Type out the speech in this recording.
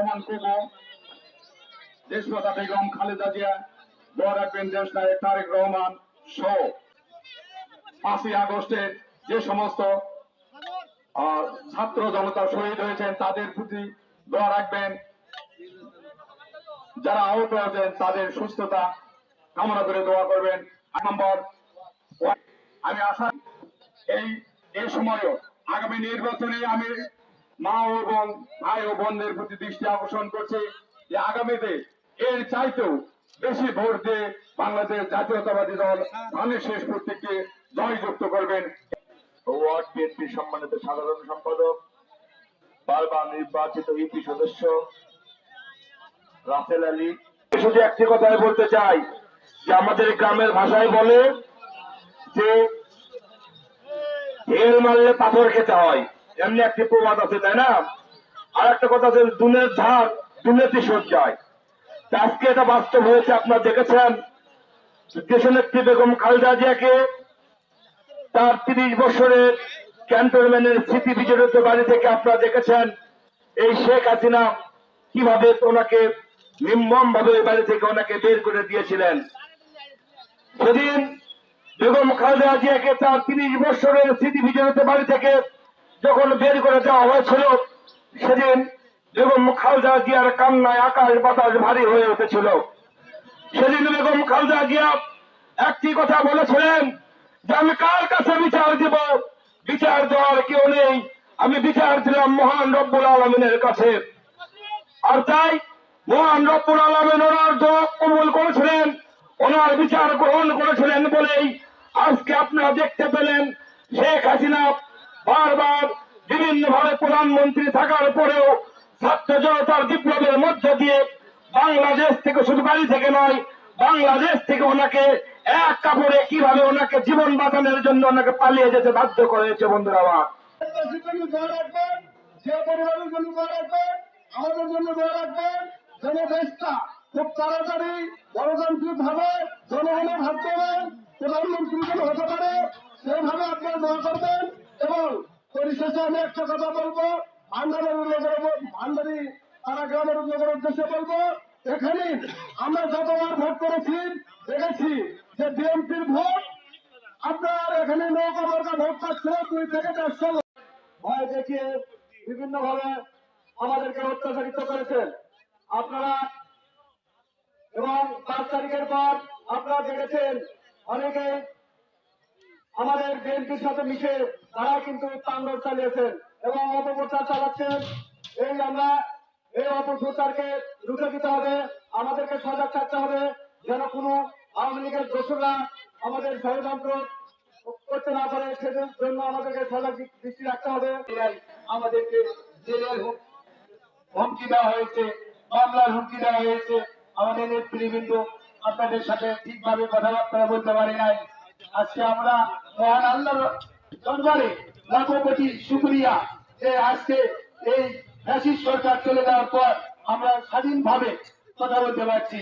রহমান বেগম খালেদা জিয়া রাখবেন দেশ নায়ক তারেক রহমান সহ পাঁচই আগস্টে যে সমস্ত ছাত্র জনতা শহীদ হয়েছেন তাদের প্রতি দোয়া রাখবেন যারা আহত হয়েছেন তাদের সুস্থতা কামনা করে দোয়া করবেন এক নম্বর আমি আশা এই এই সময়ও আগামী নির্বাচনে আমি মা ও এবং ভাই ও বোনদের প্রতি দৃষ্টি আকর্ষণ করছি যে আগামীতে এর চাইতেও বেশি ভোট দিয়ে বাংলাদেশ জাতীয়তাবাদী দল ধানের শেষ প্রত্যেককে জয়যুক্ত করবেন। ওয়ার্ড বিএনপি সম্মানিত সাধারণ সম্পাদক, বারবার নির্বাচিত ইপি সদস্য, রাসেল আলী। শুধু একটি কথাই বলতে চাই, যে আমাদের গ্রামের ভাষায় বলে যে, ঢের মারলে পাথর খেতে হয়। এমনি একটি প্রবাদ আছে, তাই না? আর একটা কথা আছে, দুনের ধার দুর্নীতি যায়। আজকে এটা বাস্তব হয়েছে, আপনারা দেখেছেন? দেশনেত্রী বেগম খালেদা জিয়াকে তার তিরিশ বছরের ক্যান্টনমেন্টের স্মৃতি বিজড়িত বাড়ি থেকে আপনারা দেখেছেন, এই শেখ হাসিনা কীভাবে ওনাকে নির্মম ভাবে ওই বাড়ি থেকে ওনাকে বের করে দিয়েছিলেন। সেদিন বেগম খালেদা জিয়াকে তার তিরিশ বছরের স্মৃতি বিজড়িত বাড়ি থেকে যখন বের করে দেওয়া হয়েছিল, সেদিন বেগম খালেদা জিয়ার কান্নায় আকাশ বাতাস ভারী হয়ে উঠেছিল। সেদিন বেগম খালেদা জিয়া একটি কথা বলেছিলেন যে আমি কার কাছে বিচার দিব? বিচার দেওয়ার কেউ নেই। আমি বিচার দিলাম মহান রব্বুল আলমিনের কাছে। আর তাই মহান রব্বুল আলমিন ওনার দোয়া কবুল করেছিলেন, ওনার বিচার গ্রহণ করেছিলেন বলেই আজকে আপনারা দেখতে পেলেন শেখ হাসিনা প্রধানমন্ত্রী থাকার পরেও ছাত্র জনতার বিপ্লবের মধ্য দিয়ে বাংলাদেশ থেকে শুধু বাড়ি থেকে নয়, বাংলাদেশ থেকে ওনাকে এক কাপড়ে কীভাবে ওনাকে জীবন বাঁচানোর জন্য ওনাকে পালিয়ে যেতে বাধ্য করেছে বন্ধুরা আমার। প্রধানমন্ত্রী হতে পারে সেইভাবে আপনারা দোয়া করবেন। আমি একটা কথা বলব ভান্ডারের লোকের ভান্ডারি তারা গ্রামের লোকের উদ্দেশ্যে বলব, এখানে আমরা যতবার ভোট করেছি, দেখেছি যে বিএনপির ভোট, আপনার এখানে নৌকা মার্কা ভোট পাচ্ছিল দুই থেকে চারশো ভয় দেখিয়ে বিভিন্ন ভাবে আমাদেরকে অত্যাচারিত করেছেন। আপনারা এবং পাঁচ তারিখের পর আপনারা দেখেছেন, অনেকে আমাদের বিএনপির সাথে মিশে তারা কিন্তু তাণ্ডব চালিয়েছেন এবং অপপ্রচার চালাচ্ছেন এই আমরা এই অপপ্রচারকে রুখে দিতে হবে, আমাদেরকে সজাগ থাকতে হবে, যেন কোনো আওয়ামী লীগের দোষরা আমাদের ষড়যন্ত্র করতে না পারে, সেজন্য আমাদেরকে সজাগ দৃষ্টি রাখতে হবে। আমাদেরকে জেলের হুমকি দেওয়া হয়েছে, মামলার হুমকি দেওয়া হয়েছে। আমাদের নেতৃবৃন্দ আপনাদের সাথে ঠিকভাবে কথাবার্তা বলতে পারে নাই। আজকে আমরা মহান আল্লাহর দরবারে লাখো কোটি শুক্রিয়া যে আজকে এই ফ্যাসিস্ট সরকার চলে যাওয়ার পর আমরা স্বাধীনভাবে কথা বলতে পারছি।